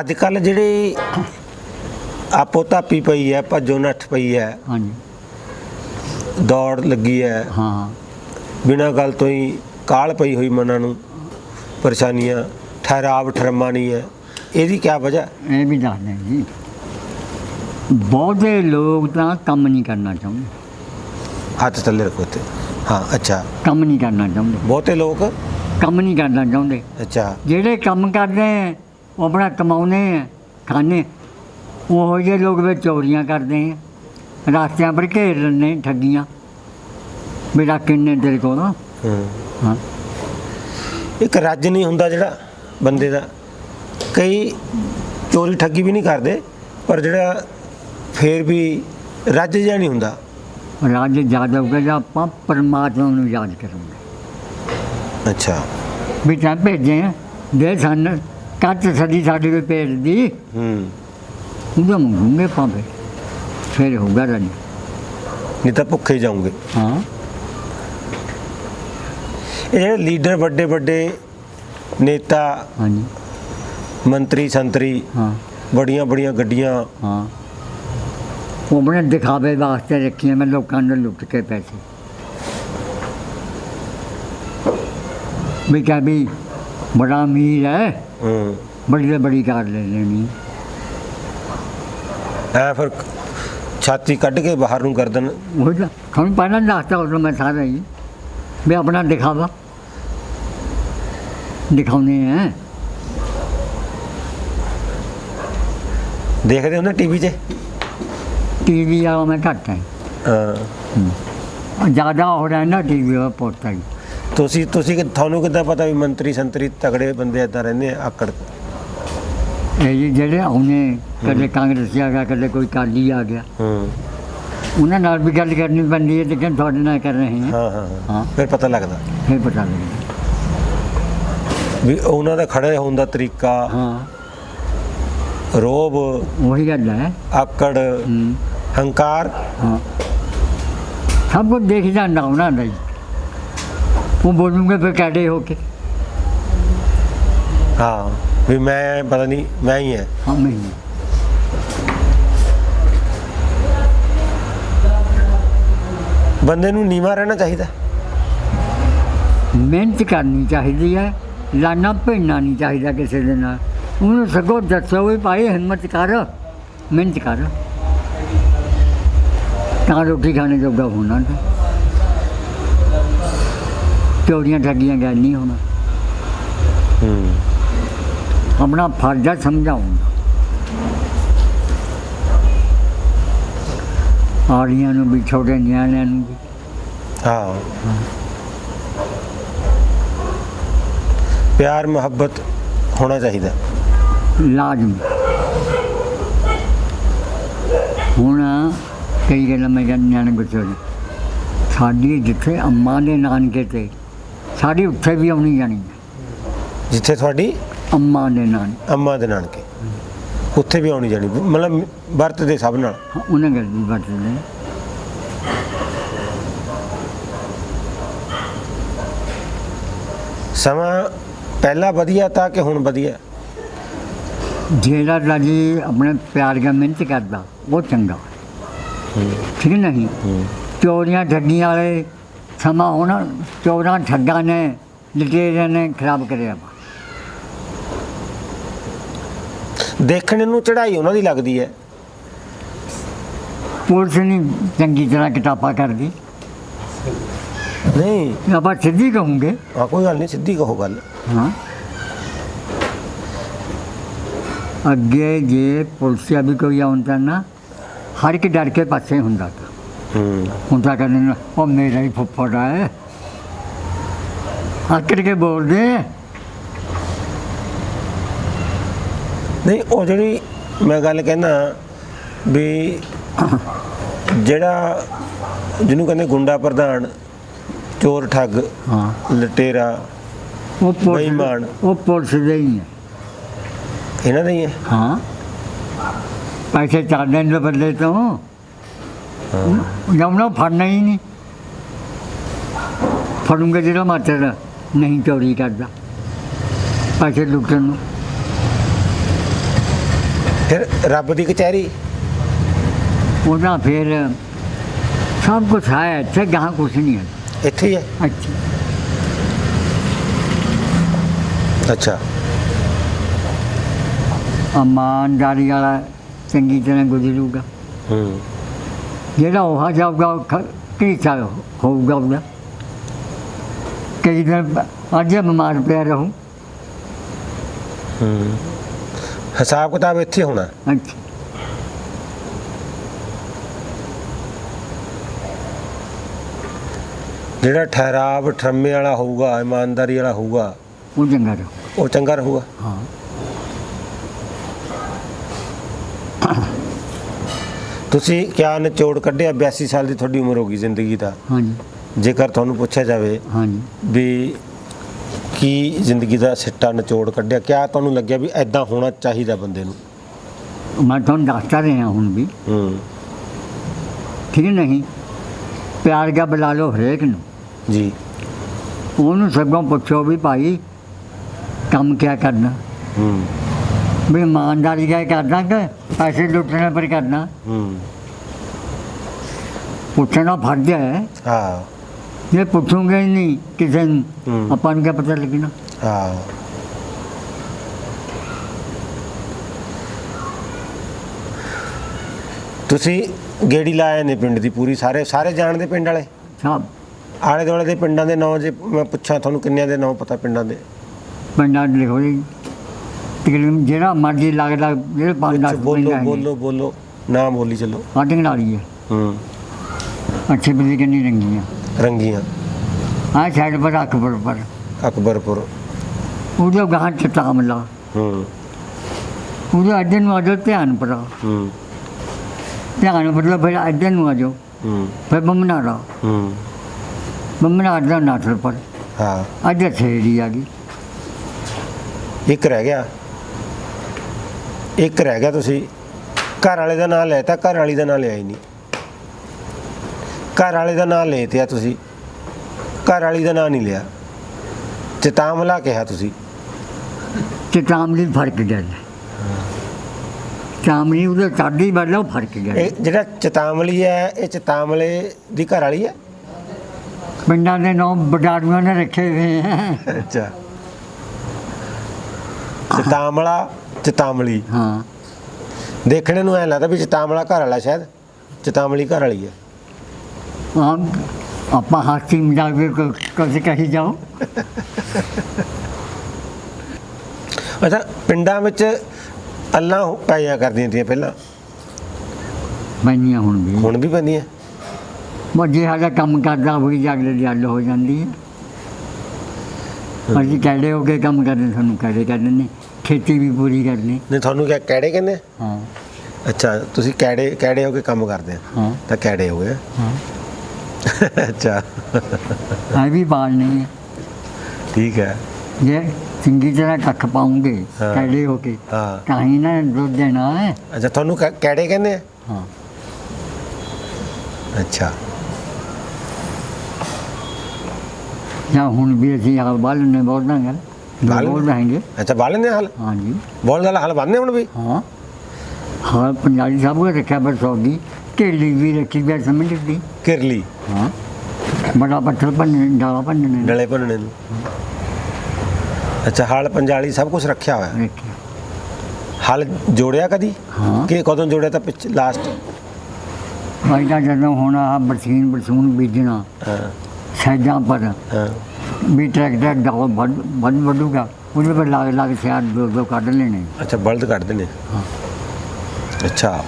ਅੱਜ ਕੱਲ ਜਿਹੜੀ ਆਪੋ ਧਾਪੀ ਪਈ ਹੈ ਭੱਜੋ ਨੱਠ ਪਈ ਹੈ। ਹਾਂਜੀ। ਦੌੜ ਲੱਗੀ ਹੈ। ਹਾਂ। ਬਿਨਾਂ ਗੱਲ ਤੋਂ ਹੀ ਕਾਲ ਪਈ ਹੋਈ ਮਨਾਂ ਨੂੰ ਪਰੇਸ਼ਾਨੀਆਂ ਠਹਿਰਾਵ ਠਰਮਾ ਨਹੀਂ ਹੈ। ਇਹਦੀ ਕੀ ਵਜ੍ਹਾ? ਇਹ ਵੀ ਦੱਸਦੇ ਜੀ। ਬਹੁਤੇ ਲੋਕ ਤਾਂ ਕੰਮ ਨਹੀਂ ਕਰਨਾ ਚਾਹੁੰਦੇ। ਹੱਥ ਥੱਲੇ ਰੱਖੋ ਤੇ ਹਾਂ ਅੱਛਾ। ਕੰਮ ਨਹੀਂ ਕਰਨਾ ਚਾਹੁੰਦੇ। ਬਹੁਤੇ ਲੋਕ? ਕੰਮ ਨਹੀਂ ਕਰਨਾ ਚਾਹੁੰਦੇ। ਅੱਛਾ। ਜਿਹੜੇ ਕੰਮ ਕਰਦੇ ਹੈ ਉਹ ਆਪਣਾ ਕਮਾਉਨੇ ਹੈ ਖਾਣੇ ਉਹ ਜਿਹੇ ਲੋਕ ਵੀ ਚੋਰੀਆਂ ਕਰਦੇ ਹੈ ਰਾਸਤਿਆਂ ਪਰ ਘੇਰ ਲੈਂਦੇ ਠੱਗੀਆਂ। ਮੇਰਾ ਕਿੰਨੇ ਤੇਰੇ ਕੋਲ। ਹੂੰ। ਹਾਂ। ਇੱਕ ਰੱਜ ਨਹੀਂ ਹੁੰਦਾ ਜਿਹੜਾ ਬੰਦੇ ਦਾ। ਕਈ ਚੋਰੀ ਠੱਗੀ ਵੀ ਨਹੀਂ ਕਰਦੇ ਪਰ ਜਿਹੜਾ ਫੇਰ ਵੀ ਰੱਜ ਜਿਹਾ ਨਹੀਂ ਹੁੰਦਾ। ਰਾਜ ਜ਼ਿਆਦਾ ਹੋ ਗਿਆ ਆਪਾਂ ਪਰਮਾਤਮਾ ਨੂੰ ਯਾਦ ਕਰਾਂਗੇ। ਅੱਛਾ। ਵੀ ਤਾਂ ਭੇਜੇ ਆ, ਦੇ ਸਨ। ਕੱਚ ਸਦੀ ਸਾਡੇ ਕੋਲ ਭੇਜ ਦੀ। ਹੂੰ। ਉਹਦਾ ਮੰਗੂਗੇ ਪਾਵੇ ਫਿਰ ਹੋਊਗਾ ਰੰਜ ਨਹੀਂ। ਤਾਂ ਭੁੱਖੇ ਜਾਓਗੇ ਹਾਂ। ਇਹ ਜਿਹੜੇ ਲੀਡਰ ਵੱਡੇ ਵੱਡੇ ਨੇਤਾ ਹਾਂਜੀ। ਮੰਤਰੀ ਸੰਤਰੀ ਹਾਂ। ਬੜੀਆਂ ਬੜੀਆਂ ਗੱਡੀਆਂ। ਹਾਂ। ਉਹ ਆਪਣੇ ਦਿਖਾਵੇ ਵਾਸਤੇ ਰੱਖੀਆਂ ਮੈਂ ਲੋਕਾਂ ਨੂੰ ਲੁੱਟ ਕੇ ਪੈਸੇ। ਵੀ ਕਹ ਬੜਾ ਅਮੀਰ ਹੈ। ਹੂੰ। ਬੜੀ ਤੋਂ ਬੜੀ ਕਾਰ ਲੈ ਲੈਣੀ। ਐ ਫਿਰ ਛਾਤੀ ਕੱਢ ਕੇ ਬਾਹਰ ਨੂੰ ਗਰਦਨ ਉਹ ਤਾਂ ਤੁਹਾਨੂੰ ਪਹਿਲਾਂ ਦੱਸਤਾ ਉਦੋਂ ਮੈਂ ਸਾਰਾ ਹੀ। ਵੀ ਆਪਣਾ ਦਿਖਾਵਾ। ਦਿਖਾਉਨੇ ਹੈ ਦੇਖਦੇ ਹੁੰਦੇ ਟੀਵੀ 'ਚ? ਟੀਵੀ ਵਾਲਾ ਮੈਂ ਘੱਟ ਹੈ। ਹਾਂ। ਜ਼ਿਆਦਾ ਹੋ ਰਿਹਾ ਨਾ ਟੀਵੀ ਵਾਲਾ ਪੋਤਾ ਹੀ। ਤੁਸੀਂ ਤੁਸੀਂ ਕਿ- ਤੁਹਾਨੂੰ ਕਿੱਦਾਂ ਪਤਾ ਵੀ ਮੰਤਰੀ ਸੰਤਰੀ ਤਗੜੇ ਬੰਦੇ ਏਦਾਂ ਰਹਿੰਦੇ ਆ ਆਕੜ ਇਹ ਜੀ ਜਿਹੜੇ ਆਉਨੇ ਕਦੇ ਕਾਂਗਰਸੀ ਆ ਗਿਆ ਕਦੇ ਕੋਈ ਕਾਲੀ ਆ ਗਿਆ। ਹੂੰ। ਉਹਨਾਂ ਨਾਲ ਵੀ ਗੱਲ ਕਰਨੀ ਪੈਂਦੀ ਹੈ ਲੇਕਿਨ ਤੁਹਾਡੇ ਨਾਲ ਕਰ ਰਹੇ ਹਾਂ। ਹਾਂ ਹਾਂ ਹਾਂ। ਹਾਂ। ਫਿਰ ਪਤਾ ਲੱਗਦਾ। ਫਿਰ ਪਤਾ ਲੱਗਦਾ। ਵੀ ਉਹਨਾਂ ਦਾ ਖੜੇ ਹੋਣ ਦਾ ਤਰੀਕਾ ਹਾਂ। ਰੋਬ ਉਹੀ ਗੱਲ ਹੈ। ਆਕੜ ਹੂੰ, ਹੰਕਾਰ। ਹਾਂ। ਸਭ ਕੁਝ ਦੇਖ ਜਾਂਦਾ ਉਹਨਾਂ ਦਾ ਉਹ ਬੋਲੂਗੇ ਫਿਰ ਕਾਡੇ ਹੋ ਕੇ। ਹਾਂ ਵੀ ਮੈਂ ਪਤਾ ਨਹੀਂ ਮੈਂ ਹੀ ਹੈ। ਹਾਂ ਮੈਂ ਬੰਦੇ ਨੂੰ ਨੀਵਾ ਰਹਿਣਾ ਚਾਹੀਦਾ। ਮਿਹਨਤ ਕਰਨੀ ਚਾਹੀਦੀ ਹੈ ਲਾਣਾ ਭਿੜਨਾ ਨਹੀਂ ਚਾਹੀਦਾ ਕਿਸੇ ਦੇ ਨਾਲ। ਉਹਨੂੰ ਸਗੋਂ ਦੱਸੋ ਵੀ ਭਾਈ ਹਿੰਮਤ ਕਰ ਮਿਹਨਤ ਕਰ। ਤਾਂ ਰੋਟੀ ਖਾਣੇ ਜੋਗਾ ਹੋਣਾ ਤੇ ਚੋਰੀਆਂ ਠੱਗੀਆਂ ਗੱਲ ਨਹੀਂ ਹੋਣਾ। ਹੂੰ। ਆਪਣਾ ਫਰਜ਼ ਹੈ ਸਮਝਾਉਣਾ ਆੜੀਆਂ ਨੂੰ ਵੀ ਛੋਟੇ ਨਿਆਣਿਆਂ ਨੂੰ ਵੀ। ਹਾਂ ਪਿਆਰ ਮੁਹੱਬਤ ਹੋਣਾ ਚਾਹੀਦਾ। ਲਾਜ਼ਮੀ। ਹੁਣ ਕਈ ਗੱਲਾਂ ਮੈਂ ਕਹਿੰਦਾ ਨੇ ਗੁੱਸੇ ਸਾਡੀ ਜਿੱਥੇ ਅੰਮਾ ਦੇ ਨਾਨਕੇ ਤੇ ਸਾਡੀ ਉੱਥੇ ਵੀ ਆਉਣੀ ਜਾਣੀ ਹੈ। ਜਿੱਥੇ ਤੁਹਾਡੀ ਅੰਮਾ ਦੇ ਨਾਨ ਅੰਮਾ ਦੇ ਨਾਨਕੇ। ਉੱਥੇ ਵੀ ਆਉਣੀ ਜਾਣੀ। ਮਤਲਬ ਵਰਤ ਦੇ ਸਭ ਨਾਲ। ਹਾਂ, ਉਹਨਾਂ ਗੱਲ ਵੀ ਵਰਤਦੇ ਸਮਾਂ ਪਹਿਲਾਂ ਵਧੀਆ ਤਾਂ ਕਿ ਹੁਣ ਵਧੀਆ? ਜਿਹੜਾ ਰਾਜੀ ਆਪਣੇ ਪਿਆਰ ਦਾ ਮਿਹਨਤ ਕਰਦਾ ਉਹ ਚੰਗਾ। ਠੀਕ ਨਹੀਂ? ਚੋਰੀਆਂ ਠੱਗੀਆਂ ਵਾਲੇ ਸਮਾਂ ਹੁਣ ਚੋਰਾਂ ਠੱਗਾਂ ਨੇ ਲਟੇਰਿਆਂ ਨੇ ਖਰਾਬ ਕਰਿਆ। ਵਾ ਦੇਖਣ ਨੂੰ ਚੜਾਈ ਉਹਨਾਂ ਦੀ ਲੱਗਦੀ ਹੈ। ਪੁਲਿਸ ਨਹੀਂ ਚੰਗੀ ਤਰ੍ਹਾਂ ਕਿਤਾਬਾਂ ਕਰਦੀ। ਨਹੀਂ। ਆਪਾਂ ਸਿੱਧੀ ਕਹੂੰਗੇ। ਆ ਕੋਈ ਗੱਲ ਨਹੀਂ ਸਿੱਧੀ ਕਹੋ ਗੱਲ। ਹਾਂ। ਅੱਗੇ ਜੇ ਪੁਲਿਸਿਆ ਵੀ ਕੋਈ ਆਉਂਦਾ ਨਾ ਹਰ ਇੱਕ ਡਰ ਕੇ ਪਾਸੇ ਹੁੰਦਾ। ਤਾ ਹੂੰ ਹੁਣ ਤਾਂ ਕਹਿੰਦੇ ਨੇ ਉਹ ਮੇਰਾ ਹੀ ਫੁੱਫੜ ਹੈ ਆਕੜ ਕੇ ਬੋਲਦੇ? ਨਹੀਂ ਉਹ ਜਿਹੜੀ ਮੈਂ ਗੱਲ ਕਹਿੰਦਾ ਵੀ ਜਿਹੜਾ ਜਿਹਨੂੰ ਕਹਿੰਦੇ ਗੁੰਡਾ ਪ੍ਰਧਾਨ ਚੋਰ ਠੱਗ ਹਾਂ। ਲਟੇਰਾ ਉਹ ਪੁਲਿਸ ਬੇਈਮਾਨ। ਉਹ ਪੁਲਿਸ ਦੇ ਹੀ ਹੈ ਇਹਨਾਂ ਦਾ ਹੀ ਹੈ ਹਾਂ। ਪੈਸੇ ਚਾੜਨੇ ਦੇ ਬਦਲੇ ਤੋਂ। ਜਮਨਾ ਫੜਨਾ ਹੀ ਨਹੀਂ। ਫੜੂੰਗੇ ਜਿਹੜਾ ਮਾਤਰ ਨਹੀਂ ਚੋਰੀ ਕਰਦਾ ਪੈਸੇ ਲੁੱਟਣ ਨੂੰ। ਫਿਰ ਰੱਬ ਦੀ ਕਚਹਿਰੀ? ਉਹਦਾ ਫਿਰ ਸਭ ਕੁਛ ਹੈ ਇੱਥੇ ਗਾਂ ਕੁਛ ਨਹੀਂ ਹੈ। ਇੱਥੇ ਹੀ ਹੈ? ਅੱਛਾ। ਅੱਛਾ। ਇਮਾਨਦਾਰੀ ਵਾਲਾ ਚੰਗੀ ਤਰ੍ਹਾਂ ਗੁਜ਼ਰੂਗਾ। ਹੂੰ। ਜਿਹੜਾ ਉਹ ਜਾਊਗਾ ਉਹ ਖ- ਕੀ ਚਾ ਹੋਊਗਾ ਉਹਦਾ ਕਈ ਦਿਨ ਅੱਜ ਬਿਮਾਰ ਪਿਆ ਰਹੂੰ ਹੂੰ ਹਿਸਾਬ ਕਿਤਾਬ ਇੱਥੇ ਹੋਣਾ ਅੱਛਾ ਜਿਹੜਾ ਠਹਿਰਾਵ ਠਰਮੇ ਵਾਲਾ ਹੋਊਗਾ ਇਮਾਨਦਾਰੀ ਵਾਲਾ ਹੋਊਗਾ ਉਹ ਚੰਗਾ ਰਹੂ ਉਹ ਚੰਗਾ ਰਹੂਗਾ ਹਾਂ ਤੁਸੀਂ ਕਿਆ ਨਿਚੋੜ ਕੱਢਿਆ? 82 ਸਾਲ ਦੀ ਤੁਹਾਡੀ ਉਮਰ ਹੋ ਗਈ ਜ਼ਿੰਦਗੀ ਦਾ। ਹਾਂਜੀ। ਜੇਕਰ ਤੁਹਾਨੂੰ ਪੁੱਛਿਆ ਜਾਵੇ ਹਾਂਜੀ। ਵੀ ਕੀ ਜ਼ਿੰਦਗੀ ਦਾ ਸਿੱਟਾ ਨਿਚੋੜ ਕੱਢਿਆ? ਕਿਆ ਤੁਹਾਨੂੰ ਲੱਗਿਆ ਵੀ ਐਦਾਂ ਹੋਣਾ ਚਾਹੀਦਾ ਬੰਦੇ ਨੂੰ? ਮੈਂ ਤੁਹਾਨੂੰ ਦੱਸਦਾ ਰਿਹਾ ਹੁਣ ਵੀ। ਹੂੰ। ਠੀਕ ਨਹੀਂ? ਪਿਆਰ ਦਾ ਬੁਲਾ ਲਓ ਹਰੇਕ ਨੂੰ। ਜੀ। ਉਹਨੂੰ ਸਗੋਂ ਪੁੱਛੋ ਵੀ ਭਾਈ ਕੰਮ ਕਿਆ ਕਰਨਾ? ਹੂੰ। ਵੀ ਇਮਾਨਦਾਰੀ ਦਾ ਕਰਨਾ ਕਿ ਪੈਸੇ ਲੁੱਟਣੇ ਪਰ ਕਰਨਾ। ਹੂੰ। ਪੁੱਛਣਾ ਫਰਜ਼ ਹੈ। ਹਾਂ। ਜੇ ਪੁੱਛੂਗੇ ਹੀ ਨਹੀਂ ਕਿਸੇ ਨੂੰ ਹੂੰ। ਆਪਾਂ ਨੂੰ ਕਿਆ ਪਤਾ ਲੱਗਣਾ? ਹਾਂ। ਤੁਸੀਂ ਗੇੜੀ ਲਾਏ ਨੇ ਪਿੰਡ ਦੀ ਪੂਰੀ ਸਾਰੇ ਸਾਰੇ ਜਾਣਦੇ ਪਿੰਡ ਵਾਲੇ? ਸਭ। ਆਲੇ ਦੁਆਲੇ ਦੇ ਪਿੰਡਾਂ ਦੇ ਨਾਂ ਜੇ ਮੈਂ ਪੁੱਛਾਂ ਤੁਹਾਨੂੰ ਕਿੰਨਿਆਂ ਦੇ ਨਾਂ ਪਤਾ ਪਿੰਡਾਂ ਦੇ? ਪਿੰਡਾਂ ਦੇ ਲਿਖੋ ਜੀ। ਤਕਰੀਬਨ ਜਿਹੜਾ ਮਰਜ਼ੀ ਲੱਗਦਾ ਜਿਹੜੇ ਪੰਜ ਦਸ ਬੋਲੋ ਬੋਲੋ ਬੋਲੋ। ਨਾਮ ਬੋਲੀ ਚੱਲੋ। ਫਾਟਿੰਗ ਵਾਲੀ ਹੈ ਹੂੰ। ਅੱਛੇ ਬਿਜਲੀ ਕਿੰਨੀ ਰੰਗੀਆਂ। ਰੰਗੀਆਂ। ਆਹ ਸਾਈਡ ਪਰ ਅਕਬਰ ਪਰ ਅਕਬਰਪੁਰ। ਉਹਦੇ ਗਾਂ ਚ ਤਾਮਲਾ। ਹੂੰ। ਉਹਦੇ ਅੱਡੇ ਨੂੰ ਆਜੋ ਧਿਆਨ ਪਰਾ ਹੂੰ। ਧਿਆਨ ਪਰਾ ਫਿਰ ਅੱਡੇ ਨੂੰ ਆਜੋ। ਹੂੰ। ਫਿਰ ਬੰਮਨਾੜਾ ਹੂੰ। ਬੰਮਨਾੜ ਦਾ ਨਾਟਰ ਪਰ ਹਾਂ। ਅੱਜ ਛੇੜੀ ਆ ਗਈ। ਇੱਕ ਰਹਿ ਗਿਆ। ਇੱਕ ਰਹਿ ਗਿਆ ਤੁਸੀਂ। ਘਰ ਵਾਲੇ ਦਾ ਨਾਂ ਲੈਤਾ ਘਰ ਵਾਲੀ ਦਾ ਨਾਂ ਲਿਆ ਹੀ ਨਹੀਂ। ਘਰ ਵਾਲੇ ਦਾ ਨਾਂ ਲੈ ਤਿਆ ਤੁਸੀਂ। ਘਰ ਵਾਲੀ ਦਾ ਨਾਂ ਨਹੀਂ ਲਿਆ। ਚਤਾਮਲਾ ਕਿਹਾ ਤੁਸੀਂ। ਤੇ ਤਾਮਲੀ ਫ਼ਰਕ ਹੈ? ਤਾਮਲੀ ਉਹਦੇ ਚਾਡੀ ਵੱਲੋਂ ਫ਼ਰਕ ਗੱਲ ਇਹ ਜਿਹੜਾ ਚਤਾਮਲੀ ਹੈ ਇਹ ਚਤਾਮਲੇ ਦੀ ਘਰ ਵਾਲੀ ਹੈ? ਪਿੰਡਾਂ ਦੇ ਨਾਮ ਬਡਾੜੂਆਂ ਨੇ ਰੱਖੇ ਹੋਏ ਹੈ ਅੱਛਾ। ਚਤਾਮਲਾ ਚਤਾਮਲੀ ਹਾਂ। ਦੇਖਣੇ ਨੂੰ ਐ ਲੱਗਦਾ ਵੀ ਚਤਾਮਲਾ ਘਰ ਵਾਲਾ ਸ਼ਾਇਦ ਚਤਾਮਲੀ ਘਰ ਵਾਲੀ ਹੈ। ਆਮ ਆਪਾਂ ਹਾਸੀ ਮਜ਼ਾਕ ਵੀ ਕੁਝ ਕਹੀ ਜਾਓ। ਅੱਛਾ ਪਿੰਡਾਂ ਵਿੱਚ ਅੱਲਾਂ ਪਾਈਆਂ ਕਰਦੀਆਂ ਤੀਆਂ ਪਹਿਲਾਂ? ਮੈਨੀਆਂ ਹੁਣ ਵੀ। ਹੁਣ ਵੀ ਪੈਂਦੀਆਂ? ਉਹ ਜਿਹੜਾ ਜਿਹਾ ਕੰਮ ਕਰਦਾ ਹੋਈ ਜਾਗਲੇ ਦੀ ਅੱਲ ਹੋ ਜਾਂਦੀ ਹੈ। ਅਸੀਂ ਕਹਿੜੇ ਹੋ ਕੇ ਕੰਮ ਕਰਦੇ ਸਾਨੂੰ ਕਹਿੜੇ ਕਰਦੇ ਨੇ ਖੇਤੀ ਵੀ ਪੂਰੀ ਕਰਨੀ। ਨਹੀਂ ਤੁਹਾਨੂੰ ਕਿਆ ਕੈੜੇ ਕਹਿੰਦੇ ਆ? ਹਾਂ। ਅੱਛਾ ਤੁਸੀਂ ਕੈੜੇ ਕੈੜੇ ਹੋ ਕੇ ਕੰਮ ਕਰਦੇ ਆ? ਹਾਂ। ਤਾਂ ਕੈੜੇ ਹੋ ਗਏ ਹਾਂ। ਅੱਛਾ। ਹੈ ਵੀ ਪਾਲਣੀ ਹੈ ਠੀਕ ਹੈ। ਜੇ ਚੰਗੀ ਤਰ੍ਹਾਂ ਕੱਖ ਪਾਉਂਗੇ ਹਾਂ। ਕਹਿੜੇ ਹੋ ਕੇ ਹਾਂ। ਤਾਂ ਹੀ ਨਾ ਦੁੱਧ ਦੇਣਾ ਹੈ। ਅੱਛਾ ਤੁਹਾਨੂੰ ਕੈ- ਕੈੜੇ ਕਹਿੰਦੇ ਆ? ਹਾਂ। ਅੱਛਾ। ਜਾਂ ਹੁਣ ਵੀ ਅਸੀਂ ਹਾਲ ਬਾਲ ਨੇ ਬੋਲਣਾ ਗੱਲ। ਬੋਲ ਬਣਾਏਗੇ ਅੱਛਾ ਬਾਲ ਲੈਂਦੇ ਹਾਲ ਹਾਂਜੀ ਬੋਲ ਵਾਲਾ ਹਾਲ ਬੰਨਦੇ ਹੁਣ ਵੀ ਹਾਂ ਹਾਂ ਪੰਜਾਬੀ ਸਾਹਿਬ ਕੋਲ ਰੱਖਿਆ ਬਸੋ ਦੀ ਢੇਲੀ ਵੀ ਰੱਖੀ ਬਿਆ ਸਮਝ ਲਈ ਕਿਰਲੀ ਹਾਂ ਬੜਾ ਪੱਥਰ ਭੰਨ ਡਾਲਾ ਭੰਨਣੇ ਡਲੇ ਭੰਨਣੇ ਅੱਛਾ ਹਾਲ ਪੰਜਾਲੀ ਸਭ ਕੁਝ ਰੱਖਿਆ ਹੋਇਆ ਹੈ ਹਾਲ ਜੋੜਿਆ ਕਦੀ ਹਾਂ। ਕਿ ਕਦੋਂ ਜੋੜਿਆ ਤਾਂ ਪਿਛ ਲਾਸਟ ਭਾਈ ਜਦੋਂ ਹੁਣ ਆ ਬਰਸੀਨ ਬਰਸੂਨ ਬੀਜਣਾ ਹਾਂ ਸਹਿਜਾਂ ਪਰ ਵੀ ਟਰੈਕਟਰ ਦਾ ਵੱਡ ਵੱਡ ਵੱਡੂਗਾ ਉਹਦੇ ਪਰ ਲਾ ਕੇ ਸਿਆਰ ਦੋ ਦੋ ਕੱਢ ਲੈਣੇ। ਅੱਛਾ ਬਲਦ ਕੱਢਦੇ ਨੇ ਅੱਛਾ।